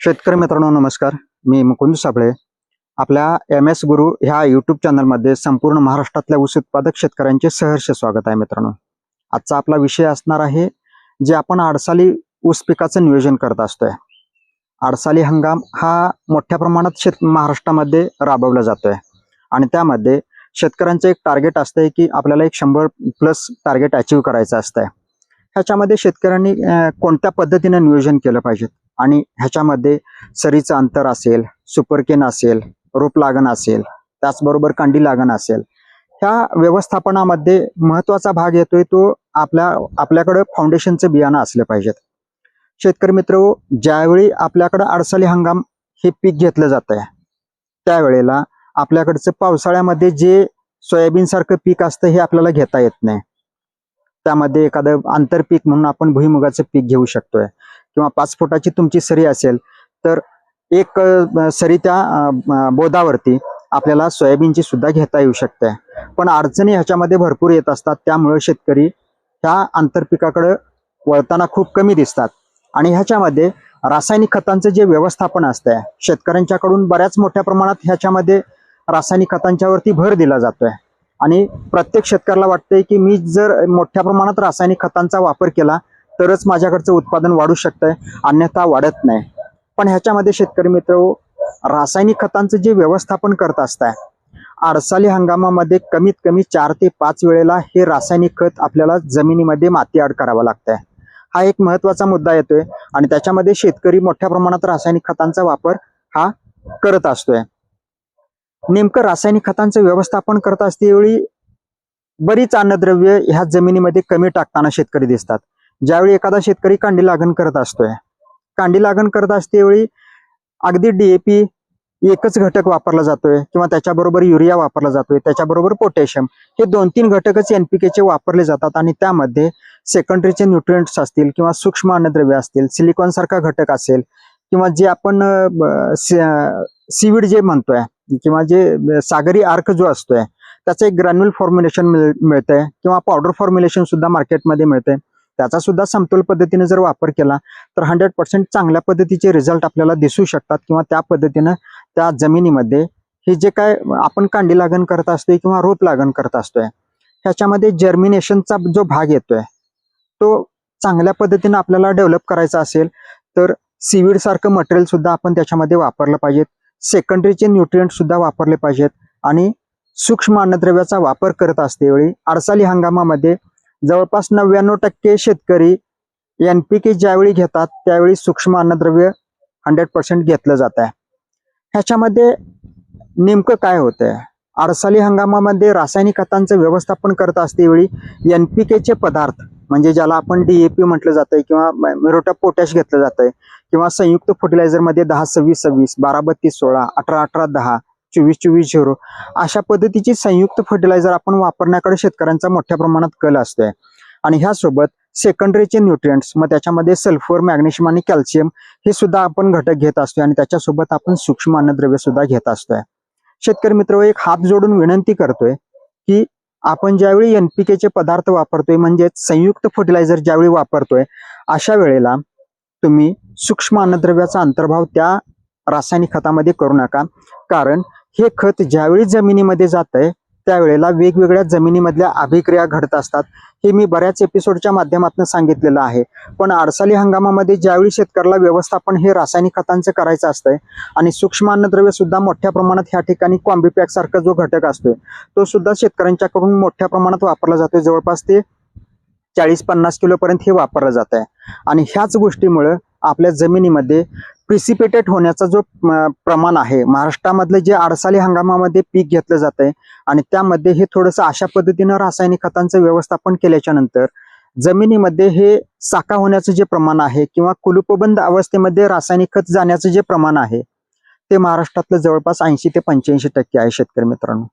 शेतकरी मित्रांनो नमस्कार. मी मुकुंद साबळे. आपल्या एम एस गुरु ह्या यूट्यूब चॅनलमध्ये संपूर्ण महाराष्ट्रातल्या ऊस उत्पादक शेतकऱ्यांचे सहर्ष स्वागत आहे मित्रांनो. आजचा आपला विषय असणार आहे जे आपण आडसाली ऊस पिकाचं नियोजन करत असतोय. आडसाली हंगाम हा मोठ्या प्रमाणात शेत महाराष्ट्रामध्ये राबवला जातोय. आणि त्यामध्ये शेतकऱ्यांचं एक टार्गेट असतंय की आपल्याला एक शंभर प्लस टार्गेट अचीव करायचं असतंय. ह्याच्यामध्ये शेतकऱ्यांनी कोणत्या पद्धतीने नियोजन केलं पाहिजे? आणि ह्याच्यामध्ये सरीचं अंतर असेल सुपरकेन असेल रोप लागण असेल त्याचबरोबर कांडी लागण असेल. ह्या व्यवस्थापनामध्ये महत्त्वाचा भाग येतोय तो आपल्या आपल्याकडं फाउंडेशनचं बियाणं असलं पाहिजेत. शेतकरी मित्र ज्यावेळी आपल्याकडं अडसाली हंगाम हे पीक घेतलं जात आहे त्यावेळेला आपल्याकडचं पावसाळ्यामध्ये जे सोयाबीन सारखं पीक असतं हे आपल्याला घेता येत नाही. त्यामध्ये एखादं आंतरपीक म्हणून आपण भुईमुगाचं पीक घेऊ शकतोय. किंवा पाच फुटाची तुमची सरी असेल तर एक सरी त्या बोधावरती आपल्याला सोयाबीनची सुद्धा घेता येऊ शकते. पण अडचणी ह्याच्यामध्ये भरपूर येत असतात त्यामुळे शेतकरी ह्या आंतरपिकाकडे वळताना खूप कमी दिसतात. आणि ह्याच्यामध्ये रासायनिक खतांचं जे व्यवस्थापन असतंय शेतकऱ्यांच्याकडून बऱ्याच मोठ्या प्रमाणात ह्याच्यामध्ये रासायनिक खतांच्यावरती भर दिला जातोय. आणि प्रत्येक शेतकऱ्याला वाटतंय की मी जर मोठ्या प्रमाणात रासायनिक खतांचा वापर केला तरच माझ्याकडचं उत्पादन वाढू शकतंय अन्यथा वाढत नाही. पण ह्याच्यामध्ये शेतकरी मित्र रासायनिक खतांचं जे व्यवस्थापन करत असताय आडसाली हंगामामध्ये कमीत कमी चार ते पाच वेळेला हे रासायनिक खत आपल्याला जमिनीमध्ये माती आड करावं लागतंय. हा एक महत्त्वाचा मुद्दा येतोय आणि त्याच्यामध्ये शेतकरी मोठ्या प्रमाणात रासायनिक खतांचा वापर हा करत असतोय. नेमकं रासायनिक खतांचं व्यवस्थापन करत असतेवेळी बरीच अन्नद्रव्य ह्या जमिनीमध्ये कमी टाकताना शेतकरी दिसतात. ज्यावेळी एखादा शेतकरी कांडी लागण करत असतोय. कांडी लागण करत असतेवेळी अगदी डीएपी एकच घटक वापरला जातोय किंवा त्याच्याबरोबर युरिया वापरला जातोय त्याच्याबरोबर पोटॅशियम हे दोन तीन घटकच एनपीकेचे वापरले जातात आणि त्यामध्ये सेकंडरीचे न्यूट्रिएंट्स असतील किंवा सूक्ष्म अन्नद्रव्य असतील सिलिकॉन सारखा घटक असेल किंवा जे आपण सीविड जे म्हणतोय किंवा जे सागरी आर्क जो असतोय त्याचं एक ग्रॅन्युअल फॉर्म्युलेशन मिळतंय किंवा पावडर फॉर्म्युलेशन सुद्धा मार्केटमध्ये मिळतंय. त्याचा सुद्धा समतोल पद्धतीने जर वापर केला तर हंड्रेड पर्सेंट चांगल्या पद्धतीचे रिझल्ट आपल्याला दिसू शकतात किंवा त्या पद्धतीनं त्या जमिनीमध्ये हे जे काय आपण कांडी लागण करत असतोय किंवा रोप लागण करत असतोय ह्याच्यामध्ये जर्मिनेशनचा जो भाग येतोय तो चांगल्या पद्धतीनं आपल्याला डेव्हलप करायचा असेल तर सीवीड सारखं मटेरियल सुद्धा आपण त्याच्यामध्ये वापरलं पाहिजेत. सेकंडरीचे न्यूट्रियंट सुद्धा वापरले पाहिजेत. आणि सूक्ष्म अन्नद्रव्याचा वापर करत असतेवेळी अडसाली हंगामामध्ये जवळपास नव्याण्णव टक्के शेतकरी एनपीके ज्यावेळी घेतात त्यावेळी सूक्ष्म अन्नद्रव्य हंड्रेड पर्सेंट घेतलं जात आहे. ह्याच्यामध्ये नेमकं काय होतंय? आरसाली हंगामामध्ये रासायनिक खतांचं व्यवस्थापन करत असतेवेळी एनपीकेचे पदार्थ म्हणजे ज्याला आपण डीएपी म्हटलं जातंय किंवा मिरोटा पोटॅश घेतलं जातंय किंवा संयुक्त फर्टिलायझरमध्ये दहा सव्वीस सव्वीस बारा बत्तीस सोळा अठरा अठरा दहा चोवीस चोवीस झिरो. अशा पद्धतीची संयुक्त फर्टिलायझर आपण वापरण्याकडे शेतकऱ्यांचा मोठ्या प्रमाणात कल असतोय. आणि ह्यासोबत सेकंडरीचे न्यूट्रिएंट्स मग त्याच्यामध्ये सल्फर मॅग्नेशियम आणि कॅल्शियम हे सुद्धा आपण घटक घेत असतोय आणि त्याच्यासोबत आपण सूक्ष्म अन्नद्रव्य सुद्धा घेत असतोय. शेतकरी मित्र एक हात जोडून विनंती करतोय की आपण ज्यावेळी एनपीकेचे पदार्थ वापरतोय म्हणजेच संयुक्त फर्टिलायझर ज्यावेळी वापरतोय अशा वेळेला तुम्ही सूक्ष्म अन्नद्रव्याचा अंतर्भाव त्या रासायनिक खतामध्ये करू नका. कारण हे खत ज्यावेळी जमिनीमध्ये जात आहे त्यावेळेला वेगवेगळ्या जमिनीमधल्या अभिक्रिया घडत असतात. हे मी बऱ्याच एपिसोडच्या माध्यमातून सांगितलेलं आहे. पण आडसाली हंगामामध्ये ज्यावेळी शेतकऱ्याला व्यवस्थापन हे रासायनिक खतांचं करायचं असतंय आणि सूक्ष्म अन्नद्रव्य सुद्धा मोठ्या प्रमाणात ह्या ठिकाणी कॉम्बिपॅक सारखा जो घटक असतोय तो सुद्धा शेतकऱ्यांच्याकडून मोठ्या प्रमाणात वापरला जातोय. जवळपास ते चाळीस पन्नास किलोपर्यंत हे वापरलं जात आहे आणि ह्याच गोष्टीमुळे आपल्या जमिनीमध्ये प्रिसिपेटेड होण्याचा जो प्रमाण आहे महाराष्ट्रामधलं जे आडसाली हंगामामध्ये पीक घेतलं जात आहे आणि त्यामध्ये हे थोडंसं अशा पद्धतीनं रासायनिक खतांचं व्यवस्थापन केल्याच्यानंतर जमिनीमध्ये हे साका होण्याचं जे प्रमाण आहे किंवा कुलुपबंद अवस्थेमध्ये रासायनिक खत जाण्याचं जे प्रमाण आहे ते महाराष्ट्रातलं जवळपास ऐंशी ते पंच्याऐंशी टक्के आहे शेतकरी मित्रांनो.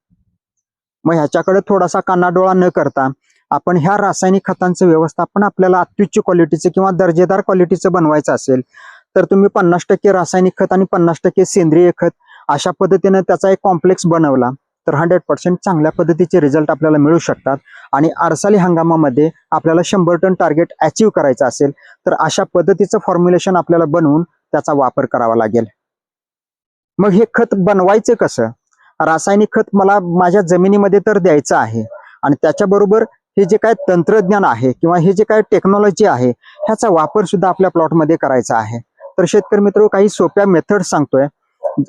मग ह्याच्याकडे थोडासा कानाडोळा न करता आपण ह्या रासायनिक खतांचं व्यवस्थापन आपल्याला अत्युच्च क्वालिटीचं किंवा दर्जेदार क्वालिटीचं बनवायचं असेल तर तुम्ही पन्नास टक्के रासायनिक खत आणि पन्नास टक्के सेंद्रिय खत अशा पद्धतीनं त्याचा एक कॉम्प्लेक्स बनवला तर हंड्रेड पर्सेंट चांगल्या पद्धतीचे रिझल्ट आपल्याला मिळू शकतात. आणि अडसाली हंगामामध्ये आपल्याला शंभर टन टार्गेट अचीव करायचं असेल तर अशा पद्धतीचं फॉर्म्युलेशन आपल्याला बनवून त्याचा वापर करावा लागेल. मग हे खत बनवायचं कसं? रासायनिक खत मला माझ्या जमिनीमध्ये तर द्यायचं आहे. आणि त्याच्याबरोबर हे जे काय तंत्रज्ञान आहे किंवा हे जे काय टेक्नॉलॉजी आहे ह्याचा वापर सुद्धा आपल्या प्लॉटमध्ये करायचा आहे. तर शेतकरी मित्र काही सोप्या मेथड सांगतोय.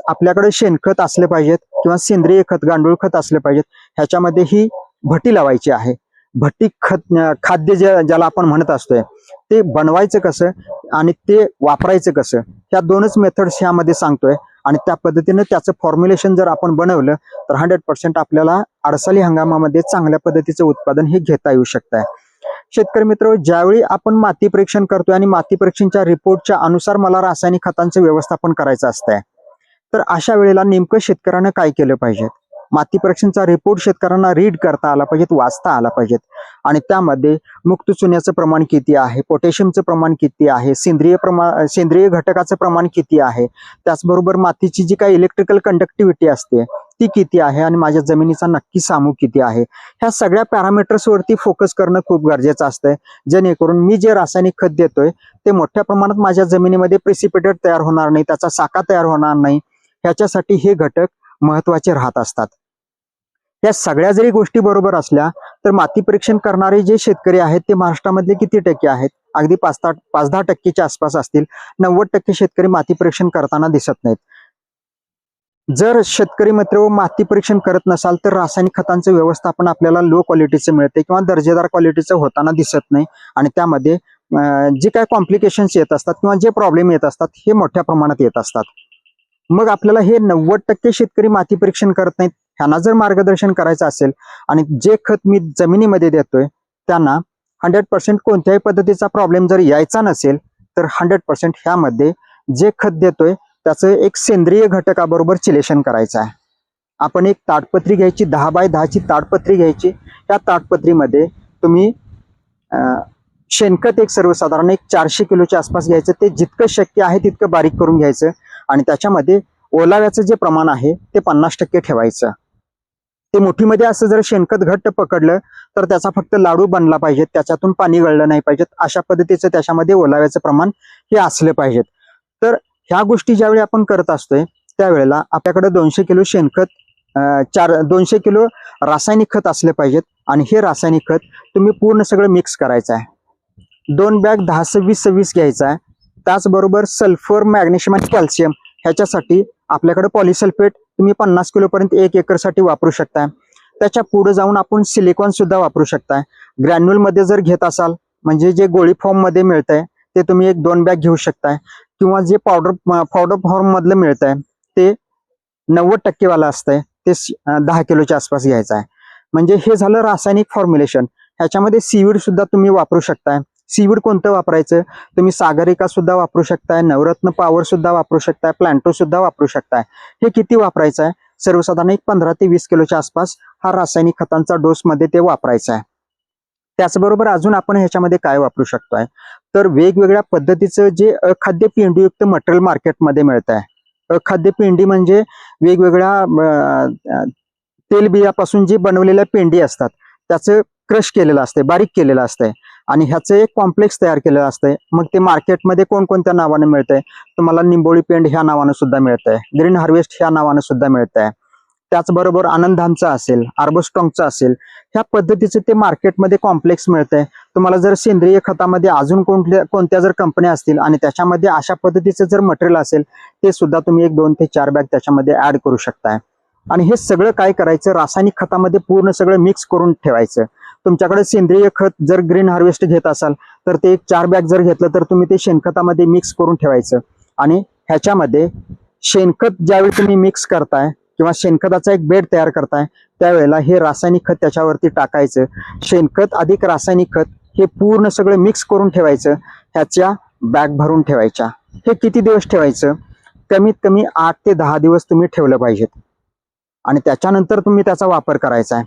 आपल्याकडे शेणखत असले पाहिजेत किंवा सेंद्रिय खत गांडूळ खत असले पाहिजेत ह्याच्यामध्ये ही भट्टी लावायची आहे. भट्टी खत खाद्य जे ज्याला आपण म्हणत असतोय ते बनवायचं कसं आणि ते वापरायचं कसं ह्या दोनच मेथड्स ह्यामध्ये सांगतोय. आणि त्या पद्धतीने त्याचं फॉर्म्युलेशन जर आपण बनवलं तर हंड्रेड पर्सेंट आपल्याला अडसाली हंगामामध्ये चांगल्या पद्धतीचं उत्पादन हे घेता येऊ शकतंय. शेतकरी मित्र ज्यावेळी आपण माती परीक्षण करतोय आणि माती परीक्षणच्या रिपोर्टच्या अनुसार मला रासायनिक खतांचं व्यवस्थापन करायचं असतंय तर अशा वेळेला नेमकं शेतकऱ्यानं काय केलं पाहिजे? माती परीक्षणचा रिपोर्ट शेतकऱ्यांना रीड करता आला पाहिजेत वाचता आला पाहिजेत. आणि त्यामध्ये मुक्त चुन्याचं प्रमाण किती आहे पोटॅशियमचं प्रमाण किती आहे सेंद्रिय प्रमाण सेंद्रिय घटकाचं प्रमाण किती आहे त्याचबरोबर मातीची जी काही इलेक्ट्रिकल कंडक्टिव्हिटी असते ती किती आहे आणि माझ्या जमिनीचा नक्की सामू किती आहे. ह्या सगळ्या पॅरामीटर्सवरती फोकस करणं खूप गरजेचं असतंय. जेणेकरून मी जे रासायनिक खत देतोय ते मोठ्या प्रमाणात माझ्या जमिनीमध्ये प्रेसिपिटेट तयार होणार नाही त्याचा साका तयार होणार नाही. ह्याच्यासाठी हे घटक महत्त्वाचे राहत असतात. या सगळ्या जरी गोष्टी बरोबर असल्या तर माती परीक्षण करणारे जे शेतकरी आहेत ते महाराष्ट्रामधले किती टक्के आहेत? अगदी पाच दहा पाच दहा टक्केच्या आसपास असतील. नव्वद टक्के शेतकरी माती परीक्षण करताना दिसत नाहीत. जर शेतकरी मित्र हो माती परीक्षण करत नसाल तर रासायनिक खतांचं व्यवस्थापन आपल्याला लो क्वालिटीचं मिळते किंवा दर्जेदार क्वालिटीचं होताना दिसत नाही. आणि त्यामध्ये जे काय कॉम्प्लिकेशन्स येत असतात किंवा जे प्रॉब्लेम येत असतात हे मोठ्या प्रमाणात येत असतात. मग आपल्याला हे नव्वद टक्के शेतकरी माती परीक्षण करत नाहीत. ह्यांना जर मार्गदर्शन करायचं असेल आणि जे खत मी जमिनीमध्ये देतोय त्यांना हंड्रेड पर्सेंट कोणत्याही पद्धतीचा प्रॉब्लेम जर यायचा नसेल तर हंड्रेड पर्सेंट ह्यामध्ये जे खत देतोय त्याचं एक सेंद्रिय घटकाबरोबर चिलेशन करायचं आहे. आपण एक ताडपत्री घ्यायची दहा बाय दहाची ताडपत्री घ्यायची. त्या ताडपत्रीमध्ये तुम्ही शेणखत एक सर्वसाधारण एक चारशे किलोच्या आसपास घ्यायचं. ते जितकं शक्य आहे तितकं बारीक करून घ्यायचं. आणि त्याच्यामध्ये ओलाव्याचं जे प्रमाण आहे ते पन्नास टक्के ठेवायचं. ते मुठीमध्ये असं जर शेणखत घट्ट पकडलं तर त्याचा फक्त लाडू बनला पाहिजे. त्याच्यातून पाणी गळलं नाही पाहिजेत. अशा पद्धतीचं त्याच्यामध्ये ओलाव्याचं प्रमाण हे असलं पाहिजेत. तर ह्या गोष्टी ज्यावेळी आपण करत असतोय त्यावेळेला आपल्याकडे दोनशे किलो शेणखत चार दोनशे किलो रासायनिक खत असले पाहिजेत. आणि हे रासायनिक खत तुम्ही पूर्ण सगळं मिक्स करायचं आहे. दोन बॅग दहा सव्वीस सव्वीस घ्यायचा आहे. त्याचबरोबर सल्फर मॅग्नेशियम आणि कॅल्शियम ह्याच्यासाठी आपल्याकडे पॉलिसल्फेट तुम्ही पन्नास किलोपर्यंत एक एकरसाठी वापरू शकताय. त्याच्या पुढे जाऊन आपण सिलिकॉन सुद्धा वापरू शकताय. ग्रॅन्युअलमध्ये जर घेत असाल म्हणजे जे गोळी फॉर्ममध्ये मिळतंय ते तुम्ही एक दोन बॅग घेऊ शकताय. किंवा जे पावडर पावडर फॉर्म मधलं मिळतंय ते नव्वद टक्केवाला असतंय ते दहा किलोच्या आसपास घ्यायचं आहे म्हणजे हे झालं रासायनिक फॉर्म्युलेशन ह्याच्यामध्ये सीवीड सुद्धा तुम्ही वापरू शकताय. सीवीड कोणतं वापरायचं? तुम्ही सागरिका सुद्धा वापरू शकताय नवरत्न पॉवर सुद्धा वापरू शकताय प्लॅन्टो सुद्धा वापरू शकताय. हे किती वापरायचं आहे? सर्वसाधारण एक पंधरा ते वीस किलोच्या आसपास हा रासायनिक खतांचा डोस मध्ये ते वापरायचा आहे. त्याचबरोबर अजून आपण ह्याच्यामध्ये काय वापरू शकतोय? तर वेगवेगळ्या पद्धतीचं जे अखाद्य पेंडीयुक्त मटेरियल मार्केटमध्ये मिळत आहे अखाद्य पेंडी म्हणजे वेगवेगळ्या तेलबियापासून जे बनवलेल्या पेंडी असतात त्याचं क्रश केलेलं असतंय बारीक केलेलं असतंय. आणि ह्याचं एक कॉम्प्लेक्स तयार केलेलं असतंय. मग ते मार्केटमध्ये कोणकोणत्या नावाने मिळतंय? तुम्हाला निंबोळी पेंड ह्या नावानं सुद्धा मिळतंय. ग्रीन हार्वेस्ट ह्या नावानं सुद्धा मिळतंय. त्याचबरोबर आनंदांचा असेल आर्बोस्ट्रॉंगचा असेल ह्या पद्धतीचं ते मार्केटमध्ये कॉम्प्लेक्स मिळतंय. तुम्हाला जर सेंद्रिय खतामध्ये अजून कोणत्या कोणत्या जर कंपन्या असतील आणि त्याच्यामध्ये अशा पद्धतीचं जर मटेरियल असेल ते सुद्धा तुम्ही एक दोन ते चार बॅग त्याच्यामध्ये ऍड करू शकताय. आणि हे सगळं काय करायचं? रासायनिक खतामध्ये पूर्ण सगळं मिक्स करून ठेवायचं. तुमच्याकडे सेंद्रिय खत जर ग्रीन हार्वेस्ट घेत असाल तर ते एक चार बॅग जर घेतलं तर तुम्ही ते शेणखतामध्ये मिक्स करून ठेवायचं. आणि ह्याच्यामध्ये शेणखत ज्यावेळी तुम्ही मिक्स करताय किंवा शेणखताचा एक बेड तयार करताय त्यावेळेला हे रासायनिक खत त्याच्यावरती टाकायचं. शेणखत अधिक रासायनिक खत हे पूर्ण सगळं मिक्स करून ठेवायचं. ह्याच्या बॅग भरून ठेवायच्या. हे किती दिवस ठेवायचं? कमीत कमी आठ ते दहा दिवस तुम्ही ठेवलं पाहिजेत. आणि त्याच्यानंतर तुम्ही त्याचा वापर करायचा आहे.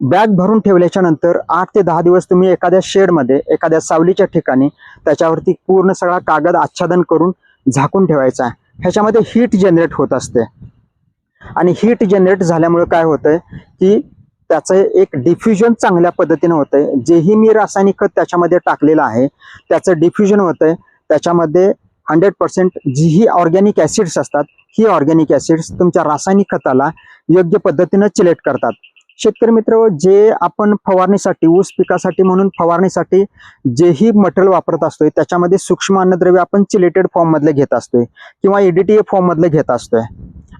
बॅग भरून ठेवल्याच्या नंतर आठ ते दहा दिवस तुम्ही एखाद्या शेडमध्ये एखाद्या सावलीच्या ठिकाणी त्याच्यावरती पूर्ण सगळा कागद आच्छादन करून झाकून ठेवायचा आहे. ह्याच्यामध्ये हीट जनरेट होत असते. आणि हीट जनरेट झाल्यामुळे काय होतंय की त्याचं एक डिफ्युजन चांगल्या पद्धतीने होतंय. जेही मी रासायनिक खत त्याच्यामध्ये टाकलेलं आहे त्याचं डिफ्युजन होतंय. त्याच्यामध्ये हंड्रेड पर्सेंट जी ही ऑर्गॅनिक ऍसिड्स असतात ही ऑर्गॅनिक ऍसिड्स तुमच्या रासायनिक खताला योग्य पद्धतीनं चिलेट करतात. शेतकरी मित्र जे आपण फवारणीसाठी ऊस पिकासाठी म्हणून फवारणीसाठी जेही मटेरियल वापरत असतोय त्याच्यामध्ये सूक्ष्म अन्नद्रव्य आपण चिलेटेड फॉर्म मधले घेत असतोय किंवा एडीटीए फॉर्म मधले घेत असतोय.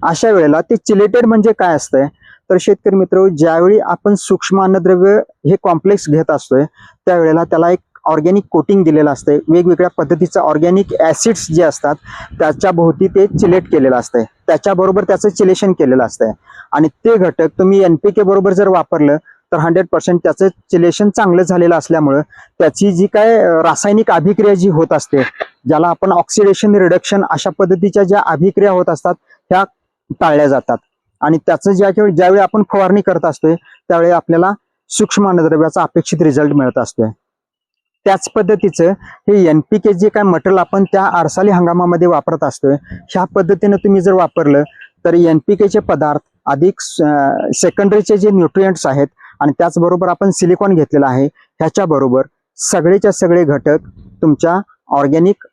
अशा वेळेला ते चिलेटेड म्हणजे काय असतंय? तर शेतकरी मित्र ज्यावेळी आपण सूक्ष्म अन्नद्रव्य हे कॉम्प्लेक्स घेत असतोय त्यावेळेला त्याला एक ऑर्गॅनिक कोटिंग दिलेलं असतंय. वेगवेगळ्या पद्धतीचं ऑर्गॅनिक ऍसिड्स जे असतात त्याच्या भोवती ते चिलेट केलेलं असतंय. त्याच्याबरोबर त्याचं चिलेशन केलेलं असतंय. आणि ते घटक तुम्ही एनपीके बरोबर जर वापरलं तर हंड्रेड पर्सेंट त्याचं चिलेशन चांगलं झालेलं असल्यामुळं त्याची जी काय रासायनिक अभिक्रिया जी होत असते ज्याला आपण ऑक्सिडेशन रिडक्शन अशा पद्धतीच्या ज्या अभिक्रिया होत असतात ह्या टाळल्या जातात. आणि त्याचं ज्या ज्यावेळी आपण फवारणी करत असतोय त्यावेळी आपल्याला सूक्ष्म अन्नद्रव्याचा अपेक्षित रिझल्ट मिळत असतोय. त्याच पद्धतीचं हे एन पी के जे काय मटेरियल आपण त्या आरसाली हंगामामध्ये वापरत असतोय ह्या पद्धतीनं तुम्ही जर वापरलं तर एन पी केचे पदार्थ अधिक सेकंडरीचे जे न्यूट्रियंट्स आहेत आणि त्याचबरोबर आपण सिलिकॉन घेतलेलं आहे ह्याच्याबरोबर सगळेच्या सगळे घटक तुमच्या ऑर्गॅनिक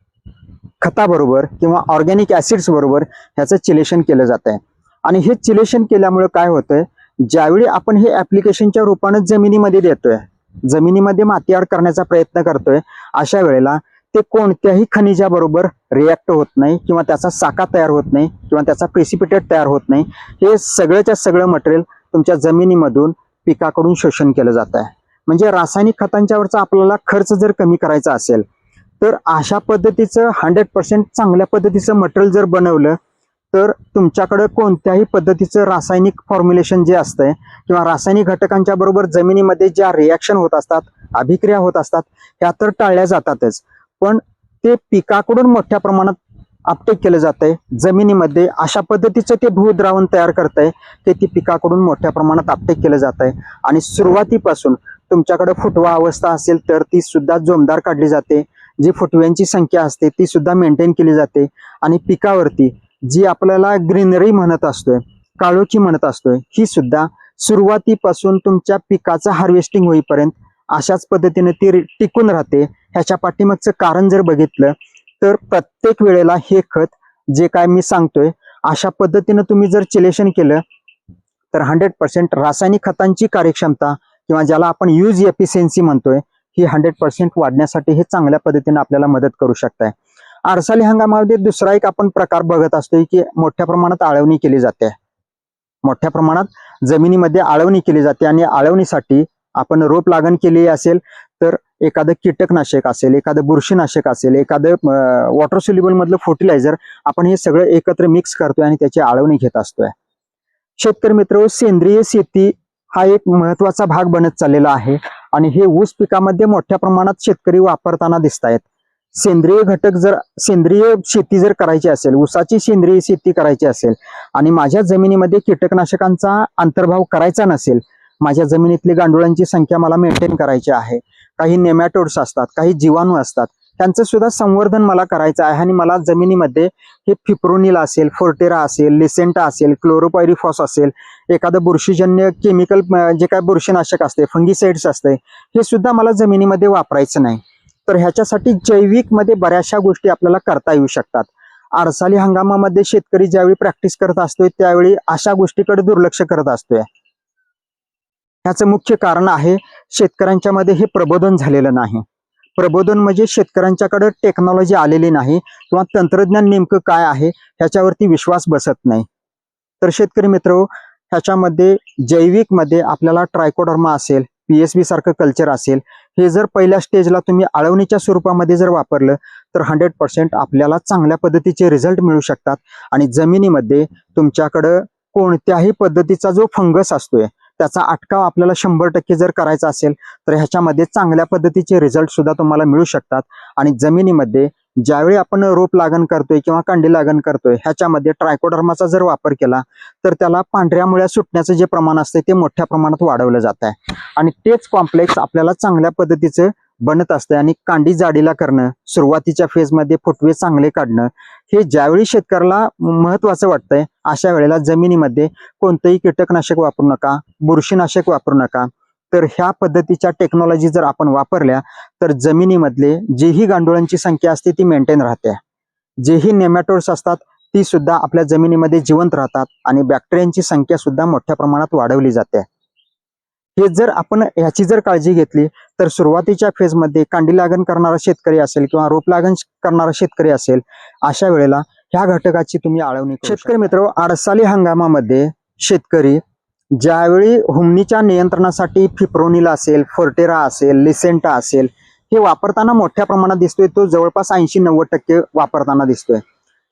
खताबरोबर किंवा ऑर्गॅनिक ऍसिड्स बरोबर ह्याचं चिलेशन केलं जात आहे आणि हे चिलेशन केल्यामुळे काय होतंय ज्यावेळी आपण हे ॲप्लिकेशनच्या रूपानं जमिनीमध्ये देतोय जमिनीमध्ये माती आड करण्याचा प्रयत्न करतोय अशा वेळेला ते कोणत्याही खनिजाबरोबर रिॲक्ट होत नाही किंवा त्याचा साका तयार होत नाही किंवा त्याचा प्रेसिपिटेट तयार होत नाही. हे सगळ्याच्या सगळं मटेरियल तुमच्या जमिनीमधून पिकाकडून शोषण केलं जात आहे. म्हणजे रासायनिक खतांच्यावरचा आपल्याला खर्च जर कमी करायचा असेल तर अशा पद्धतीचं हंड्रेड पर्सेंट चांगल्या पद्धतीचं मटेरियल जर बनवलं तर तुमच्याकडे कोणत्याही पद्धतीचं रासायनिक फॉर्म्युलेशन जे असतंय किंवा रासायनिक घटकांच्या बरोबर जमिनीमध्ये ज्या रिॲक्शन होत असतात अभिक्रिया होत असतात ह्या तर टाळल्या जातातच. पण ते पिकाकडून मोठ्या प्रमाणात अपटेक केलं जातंय. जमिनीमध्ये अशा पद्धतीचं ते भूद्रावण तयार करतंय ते ती पिकाकडून मोठ्या प्रमाणात अपटेक केलं जात आहे आणि सुरुवातीपासून तुमच्याकडे फुटवा अवस्था असेल तर ती सुद्धा जोमदार काढली जाते. जी फुटव्यांची संख्या असते ती सुद्धा मेंटेन केली जाते. आणि पिकावरती जी आपल्याला ग्रीनरी म्हणत असतोय काळोखी म्हणत असतोय ही सुद्धा सुरुवातीपासून तुमच्या पिकाचं हार्वेस्टिंग होईपर्यंत अशाच पद्धतीने ती टिकून राहते. ह्याच्या पाठीमागचं कारण जर बघितलं तर प्रत्येक वेळेला हे खत जे काय मी सांगतोय अशा पद्धतीनं तुम्ही जर चिलेशन केलं तर हंड्रेड पर्सेंट रासायनिक खतांची कार्यक्षमता किंवा ज्याला आपण यूज एफिशियन्सी म्हणतोय ही हंड्रेड पर्सेंट वाढण्यासाठी हे चांगल्या पद्धतीने आपल्याला मदत करू शकताय. आरसाली हंगामामध्ये दुसरा एक आपण प्रकार बघत असतोय की मोठ्या प्रमाणात आळवणी केली जाते. मोठ्या प्रमाणात जमिनीमध्ये आळवणी केली जाते आणि आळवणीसाठी आपण रोप लागण केली असेल तर एखादं कीटकनाशक असेल एखादं बुरशीनाशक असेल एखादं वॉटर सोल्युबल मधलं फर्टिलायझर आपण हे सगळं एकत्र मिक्स करतोय आणि त्याची आळवणी घेत असतोय. शेतकरी मित्र सेंद्रिय शेती हा एक महत्त्वाचा भाग बनत चाललेला आहे आणि हे ऊस पिकामध्ये मोठ्या प्रमाणात शेतकरी वापरताना दिसत आहेत सेंद्रिय घटक जर सेंद्रिय शेती जर करायची असेल ऊसाची सेंद्रिय शेती करायची असेल आणि माझ्या जमिनीमध्ये कीटकनाशकांचा अंतर्भाव करायचा नसेल माझ्या जमिनीतली गांडुळांची संख्या मला मेंटेन करायची आहे. काही नेमॅटोड्स असतात काही जीवाणू असतात त्यांचं सुद्धा संवर्धन मला करायचं आहे आणि मला जमिनीमध्ये हे फिप्रोनिल असेल फोर्टेरा असेल लिसेंटा असेल क्लोरोपायरिफॉस असेल एखादं बुरशीजन्य केमिकल जे काय बुरशीनाशक असते फंगिसाइड्स असते हे सुद्धा मला जमिनीमध्ये वापरायचं नाही. तर ह्याच्यासाठी जैविकमध्ये बऱ्याचशा गोष्टी आपल्याला करता येऊ शकतात. आरसाली हंगामामध्ये शेतकरी ज्यावेळी प्रॅक्टिस करत असतोय त्यावेळी अशा गोष्टीकडे दुर्लक्ष करत असतोय. ह्याचं मुख्य कारण आहे शेतकऱ्यांच्या मध्ये हे प्रबोधन झालेलं नाही. प्रबोधन म्हणजे शेतकऱ्यांच्याकडे टेक्नॉलॉजी आलेली नाही किंवा तंत्रज्ञान नेमकं काय आहे ह्याच्यावरती विश्वास बसत नाही. तर शेतकरी मित्र हो, ह्याच्यामध्ये जैविकमध्ये आपल्याला ट्रायकोडर्मा असेल पीएसबी सारखं कल्चर असेल हे जर पहिल्या स्टेजला तुम्ही आळवणीच्या स्वरूपामध्ये जर वापरलं तर हंड्रेड पर्सेंट आपल्याला चांगल्या पद्धतीचे रिझल्ट मिळू शकतात. आणि जमिनीमध्ये तुमच्याकडं कोणत्याही पद्धतीचा जो फंगस असतोय त्याचा अटकाव आपल्याला शंभर टक्के जर करायचा असेल तर ह्याच्यामध्ये चांगल्या पद्धतीचे रिझल्ट सुद्धा तुम्हाला मिळू शकतात. आणि जमिनीमध्ये ज्यावेळी आपण रोप लागण करतोय किंवा कांडी लागण करतोय ह्याच्यामध्ये ट्रायकोडर्माचा जर वापर केला तर त्याला पांढऱ्या मुळ्या सुटण्याचं जे प्रमाण असते ते मोठ्या प्रमाणात वाढवलं जात आहे आणि तेच कॉम्प्लेक्स आपल्याला चांगल्या पद्धतीचं बनत असतं आणि कांडी जाडीला करणं सुरुवातीच्या फेजमध्ये फुटवे चांगले काढणं हे ज्यावेळी शेतकऱ्याला महत्वाचं वाटतंय अशा वेळेला जमिनीमध्ये कोणतंही कीटकनाशक वापरू नका बुरशीनाशक वापरू नका. तर ह्या पद्धतीच्या टेक्नॉलॉजी जर आपण वापरल्या तर जमिनीमधले जेही गांडुळांची संख्या असते ती मेंटेन राहते. जेही नेमॅटोड्स असतात ती सुद्धा आपल्या जमिनीमध्ये जिवंत राहतात आणि बॅक्टेरियांची संख्या सुद्धा मोठ्या प्रमाणात वाढवली जाते. हे जर आपण ह्याची जर काळजी घेतली तर सुरुवातीच्या फेजमध्ये कांडी लागण करणारा शेतकरी असेल किंवा रोप लागण करणारा शेतकरी असेल अशा वेळेला ह्या घटकाची तुम्ही आळवणी शेतकरी मित्र अडसाली हंगामामध्ये शेतकरी ज्यावेळी हुमणीच्या नियंत्रणासाठी फिप्रोनिल असेल फोर्टेरा असेल लिसेंटा असेल हे वापरताना मोठ्या प्रमाणात दिसतोय. तो जवळपास ऐंशी नव्वद टक्के वापरताना दिसतोय.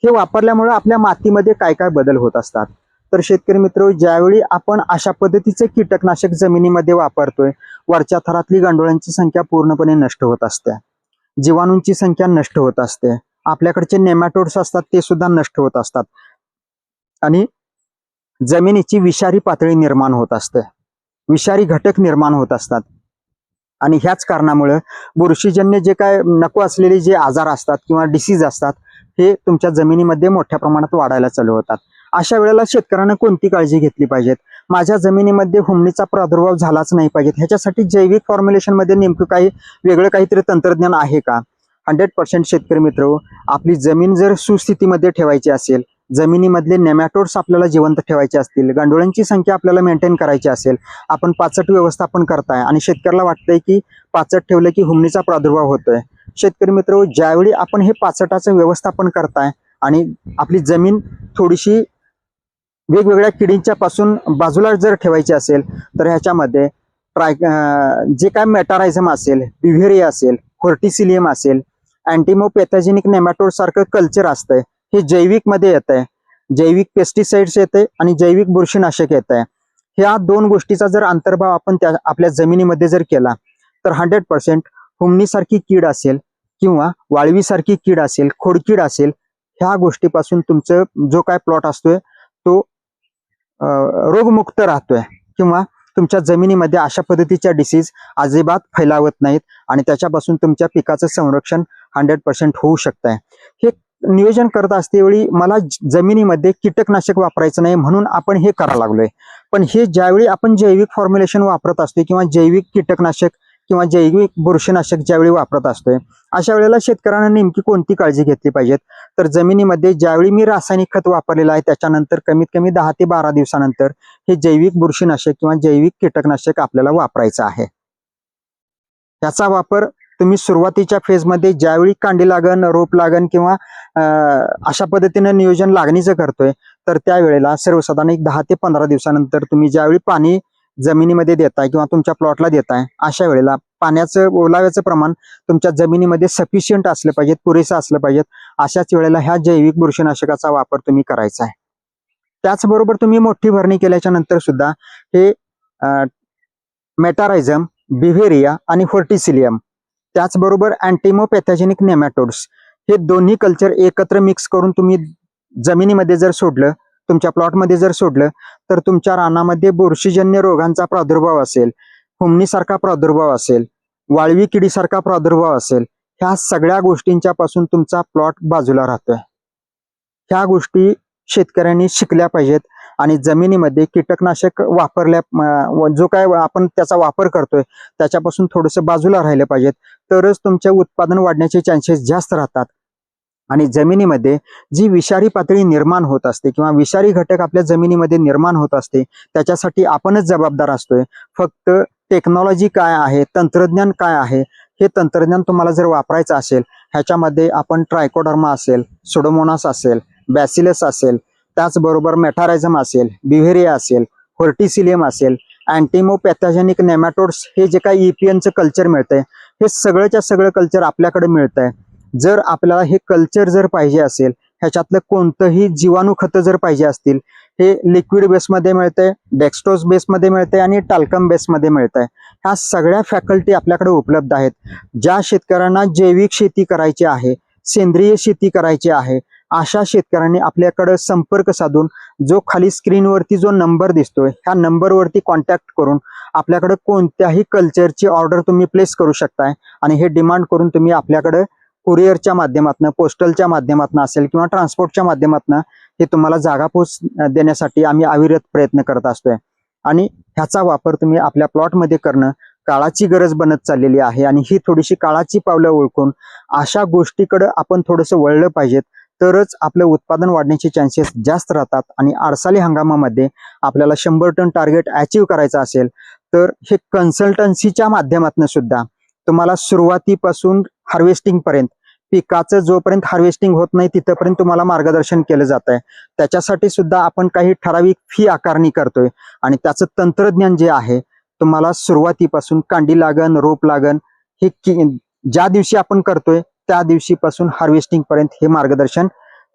हे वापरल्यामुळे आपल्या मातीमध्ये काय काय बदल होत असतात? तर शेतकरी मित्र ज्यावेळी आपण अशा पद्धतीचे कीटकनाशक जमिनीमध्ये वापरतोय वरच्या थरातली गांडोळांची संख्या पूर्णपणे नष्ट होत असते. जीवाणूंची संख्या नष्ट होत असते. आपल्याकडचे नेमॅटोड्स असतात ते सुद्धा नष्ट होत असतात. आणि जमिनीची विषारी पातळी निर्माण होत असते. विषारी घटक निर्माण होत असतात. आणि ह्याच कारणामुळे बुरशीजन्य जे काय नको असलेले जे आजार असतात किंवा डिसीज असतात हे तुमच्या जमिनीमध्ये मोठ्या प्रमाणात वाढायला चालू होतात. अशा वेळेला शेतकऱ्यांना कोणती काळजी घेतली पाहिजेत? माझ्या जमिनीमध्ये हुमणीचा प्रादुर्भाव झालाच नाही पाहिजे ह्याच्यासाठी जैविक फॉर्म्युलेशनमध्ये नेमकं काही वेगळं काहीतरी तंत्रज्ञान आहे का? हंड्रेड पर्सेंट शेतकरी मित्र हो, आपली जमीन जर सुस्थितीमध्ये ठेवायची असेल जमिनीमधले नेमॅटोड्स आपल्याला जिवंत ठेवायचे असतील गांडोळांची संख्या आपल्याला मेंटेन करायची असेल आपण पाचट व्यवस्थापन करताय आणि शेतकऱ्याला वाटतंय की पाचट ठेवलं की हुमणीचा प्रादुर्भाव होतोय. शेतकरी मित्र हो, ज्यावेळी आपण हे पाचटाचं व्यवस्थापन करताय आणि आपली जमीन थोडीशी वेगवेगळ्या किडींच्या पासून बाजूला जर ठेवायची असेल तर ह्याच्यामध्ये ट्राय जे काय मेटारायझम असेल बिव्हेरिया असेल फोर्टिसिलियम असेल अँटीमोपॅथॅजेनिक नेमॅटोड सारखं कल्चर असतंय. हे जैविकमध्ये येत आहे जैविक पेस्टिसाइड्स येते आणि जैविक बुरशीनाशक येत आहे ह्या दोन गोष्टीचा जर अंतर्भाव आपण त्या आपल्या जमिनीमध्ये जर केला तर हंड्रेड पर्सेंट हुमणीसारखी कीड असेल किंवा वाळवीसारखी कीड असेल खोडकीड असेल ह्या गोष्टीपासून तुमचं जो काय प्लॉट असतोय तो रोगमुक्त राहतोय किंवा तुमच्या जमिनीमध्ये अशा पद्धतीच्या डिसीज अजिबात फैलावत नाहीत आणि त्याच्यापासून तुमच्या पिकाचं संरक्षण हंड्रेड पर्सेंट होऊ शकतंय. हे नियोजन करत असतेवेळी मला जमिनीमध्ये कीटकनाशक वापरायचं नाही म्हणून आपण हे करायला लागलोय. पण हे ज्यावेळी आपण जैविक फॉर्म्युलेशन वापरत असतो किंवा जैविक कीटकनाशक किंवा जैविक बुरशीनाशक ज्यावेळी वापरत असतोय अशा वेळेला शेतकऱ्यांना नेमकी कोणती काळजी घेतली पाहिजेत? तर जमिनीमध्ये ज्यावेळी मी रासायनिक खत वापरलेलं आहे त्याच्यानंतर कमीत कमी दहा ते बारा दिवसानंतर हे जैविक बुरशीनाशक किंवा जैविक कीटकनाशक आपल्याला वापरायचं आहे. त्याचा वापर तुम्ही सुरुवातीच्या फेजमध्ये ज्यावेळी कांडी लागण रोप लागण किंवा अशा पद्धतीनं नियोजन लागणीचं करतोय तर त्यावेळेला सर्वसाधारण एक दहा ते पंधरा दिवसानंतर तुम्ही ज्यावेळी पाणी जमिनीमध्ये देताय किंवा तुमच्या प्लॉटला देताय अशा वेळेला पाण्याचं ओलाव्याचं प्रमाण तुमच्या जमिनीमध्ये सफिशियंट असलं पाहिजेत पुरेसं असलं पाहिजेत अशाच वेळेला ह्या जैविक बुरशीनाशकाचा वापर तुम्ही करायचा आहे. त्याचबरोबर तुम्ही मोठी भरणी केल्याच्यानंतर सुद्धा हे मेटारायझम बिव्हेरिया आणि फोर्टिसिलियम त्याचबरोबर अँटीमोपॅथॅजेनिक नेमॅटोड्स हे दोन्ही कल्चर एकत्र मिक्स करून तुम्ही जमिनीमध्ये जर सोडलं तुमच्या प्लॉटमध्ये जर सोडलं तर तुमच्या रानामध्ये बुरशीजन्य रोगांचा प्रादुर्भाव असेल हुमणीसारखा प्रादुर्भाव असेल वाळवी किडीसारखा प्रादुर्भाव असेल ह्या सगळ्या गोष्टींच्या पासून तुमचा प्लॉट बाजूला राहतोय. ह्या गोष्टी शेतकऱ्यांनी शिकल्या पाहिजेत आणि जमिनीमध्ये कीटकनाशक वापरल्या जो काय आपण त्याचा वापर करतोय त्याच्यापासून थोडंसं बाजूला राहिलं पाहिजेत. तरच तुमचे उत्पादन वाढण्याचे चान्सेस जास्त राहतात. आणि जमिनीमध्ये जी विषारी पातळी निर्माण होत असते किंवा विषारी घटक आपल्या जमिनीमध्ये निर्माण होत असते त्याच्यासाठी आपणच जबाबदार असतोय. फक्त टेक्नॉलॉजी काय आहे तंत्रज्ञान काय आहे हे तंत्रज्ञान तुम्हाला जर वापरायचं असेल ह्याच्यामध्ये आपण ट्रायकोडर्मा असेल सुडोमोनास असेल बॅसिलस असेल त्याचबरोबर मेटारायझम असेल बिव्हेरिया असेल होर्टिसिलियम असेल अँटीमोपॅथॅजेनिक नेमॅटोड्स हे जे काही ईपीएनचं कल्चर मिळतंय हे सगळंच्या सगळं कल्चर आपल्याकडे मिळतंय. जर आपल्याला हे कल्चर जर पाहिजे असेल ह्याच्यातलं कोणतंही जीवाणू खतं जर पाहिजे असतील हे लिक्विड बेसमध्ये मिळतंय डेक्स्टोज बेसमध्ये मिळतंय आणि टाल्कम बेसमध्ये मिळतंय. ह्या सगळ्या फॅकल्टी आपल्याकडे उपलब्ध आहेत. ज्या शेतकऱ्यांना जैविक शेती करायची आहे सेंद्रिय शेती करायची आहे अशा शेतकऱ्यांनी आपल्याकडं संपर्क साधून जो खाली स्क्रीनवरती जो नंबर दिसतोय ह्या नंबरवरती कॉन्टॅक्ट करून आपल्याकडे कोणत्याही कल्चरची ऑर्डर तुम्ही प्लेस करू शकताय. आणि हे डिमांड करून तुम्ही आपल्याकडे कुरिअरच्या माध्यमातून पोस्टलच्या माध्यमातून असेल किंवा ट्रान्सपोर्टच्या माध्यमातून हे तुम्हाला जागा पोच देण्यासाठी आम्ही अविरत प्रयत्न करत असतोय. आणि ह्याचा वापर तुम्ही आपल्या प्लॉटमध्ये करणं काळाची गरज बनत चाललेली आहे. आणि ही थोडीशी काळाची पावलं ओळखून अशा गोष्टीकडे आपण थोडंसं वळलं पाहिजेत. तरच आपलं उत्पादन वाढण्याचे चान्सेस जास्त राहतात आणि आरसाली हंगामामध्ये आपल्याला शंभर टन टार्गेट अचीव करायचं असेल तर हे कन्सल्टन्सीच्या माध्यमातून सुद्धा तुम्हाला सुरुवातीपासून हार्वेस्टिंग पर्यंत पिकाचं जोपर्यंत हार्वेस्टिंग होत नाही तिथपर्यंत तुम्हाला मार्गदर्शन केलं जात आहे त्याच्यासाठी सुद्धा आपण काही ठराविक फी आकारणी करतोय आणि त्याचं तंत्रज्ञान जे आहे तुम्हाला सुरुवातीपासून कांडी लागण रोप लागण हे ज्या दिवशी आपण करतोय त्या दिवशीपासून हार्वेस्टिंग पर्यंत हे मार्गदर्शन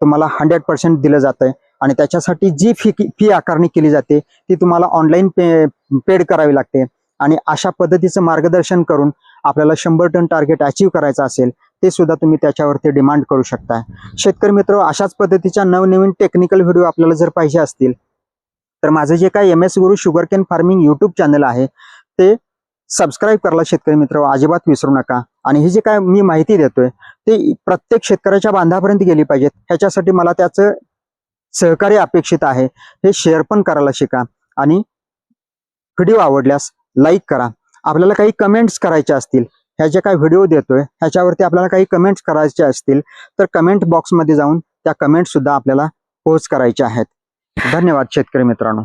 तुम्हाला हंड्रेड पर्सेंट दिलं जात आहे आणि त्याच्यासाठी जी फी फी आकारणी केली जाते ती तुम्हाला ऑनलाईन पे पेड करावी लागते. आणि अशा पद्धतीचं मार्गदर्शन करून आपल्याला शंभर टन टार्गेट अचीव करायचं असेल ते सुद्धा तुम्ही त्याच्यावरती डिमांड करू शकता शेतकरी मित्र अशाच पद्धतीच्या नवनवीन टेक्निकल व्हिडिओ आपल्याला जर पाहिजे असतील तर माझं जे काही M S Guru sugarcane farming YouTube channel आहे ते सबस्क्राईब करायला शेतकरी मित्र अजिबात विसरू नका. आणि ही जे काय मी माहिती देतोय ते प्रत्येक शेतकऱ्याच्या बांधापर्यंत गेली पाहिजेत. ह्याच्यासाठी मला त्याचं सहकार्य अपेक्षित आहे. हे शेअर पण करायला शिका आणि व्हिडिओ आवडल्यास लाईक करा. आपल्याला काही कमेंट्स करायचे असतील ह्या जे काही व्हिडिओ देतोय ह्याच्यावरती आपल्याला काही कमेंट्स करायचे असतील तर कमेंट बॉक्समध्ये जाऊन त्या कमेंट सुद्धा आपल्याला पोस्ट करायच्या आहेत. धन्यवाद शेतकरी मित्रांनो.